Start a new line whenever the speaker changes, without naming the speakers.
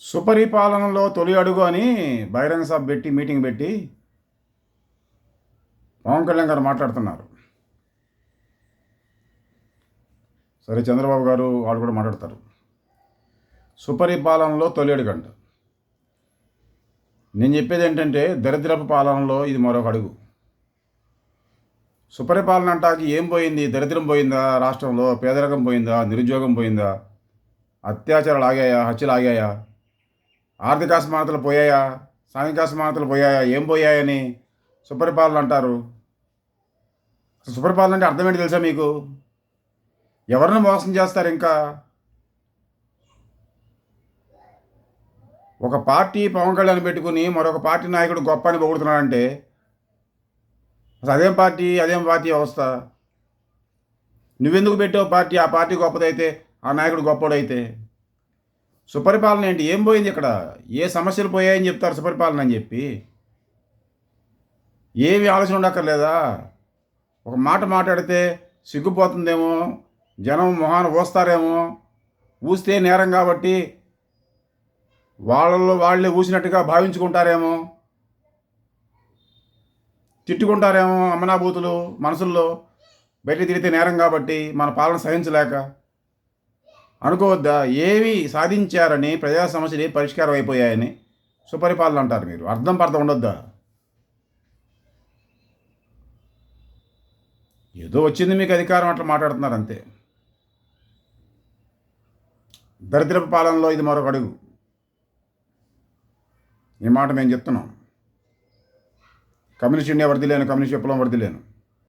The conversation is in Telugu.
సుపరిపాలనలో తొలి అడుగు అని బహిరంగ సభ పెట్టి మీటింగ్ పెట్టి పవన్ కళ్యాణ్ గారు మాట్లాడుతున్నారు. సరే చంద్రబాబు గారు వాళ్ళు కూడా మాట్లాడతారు. సుపరిపాలనలో తొలి అడుగు అంట. నేను చెప్పేది ఏంటంటే దరిద్రపు పాలనలో ఇది మరొక అడుగు. సుపరిపాలన అంటాకి ఏం పోయింది? దరిద్రం పోయిందా? రాష్ట్రంలో పేదరికం పోయిందా? నిరుద్యోగం పోయిందా? అత్యాచారాలు ఆగాయా? హత్యలు ఆగాయా? ఆర్థిక అసమానతలు పోయాయా? సాంఘిక అసమానతలు పోయాయా? ఏం పోయాయని సుపరిపాలన అంటారు. సుపరిపాలన అంటే అర్థం ఏంటి తెలుసా మీకు? ఎవరిని మోసం చేస్తారు ఇంకా? ఒక పార్టీ పవన్ కళ్యాణ్ పెట్టుకుని మరొక పార్టీ నాయకుడు గొప్ప అని పొగుడుతున్నాడంటే అసలు అదేం పార్టీ అదేం పార్టీ వ్యవస్థ నువ్వెందుకు పెట్టావు పార్టీ? ఆ పార్టీ గొప్పదైతే ఆ నాయకుడు గొప్పడైతే. సుపరిపాలన ఏంటి? ఏం పోయింది ఇక్కడ? ఏ సమస్యలు పోయాయని చెప్తారు సుపరిపాలన అని చెప్పి. ఏమి ఆలోచన ఉండక్కర్లేదా? ఒక మాట మాట్లాడితే సిగ్గుపోతుందేమో? జనం మొహాన ఊస్తారేమో? ఊస్తే నేరం కాబట్టి వాళ్ళల్లో వాళ్ళే ఊసినట్టుగా భావించుకుంటారేమో? తిట్టుకుంటారేమో అమ్మనాభూతులు మనసుల్లో బయట తిరిగితే నేరం కాబట్టి మన పాలన సహించలేక అనుకోవద్దా? ఏవి సాధించారని ప్రజా సమస్యలు ఏవి పరిష్కారం అయిపోయాయని సుపరిపాలన అంటారు మీరు. అర్థం పర్థం ఉండొద్దా? ఏదో వచ్చింది మీకు అధికారం అట్లా మాట్లాడుతున్నారు అంతే. దరిద్రపు పాలనలో ఇది మరొక అడుగు. ఈ మాట మేము చెప్తున్నాం. కమ్యూనిస్ట్ ఇండియా వర్దిలేను కమ్యూనిస్ట్ విప్లవం వర్దిలేను.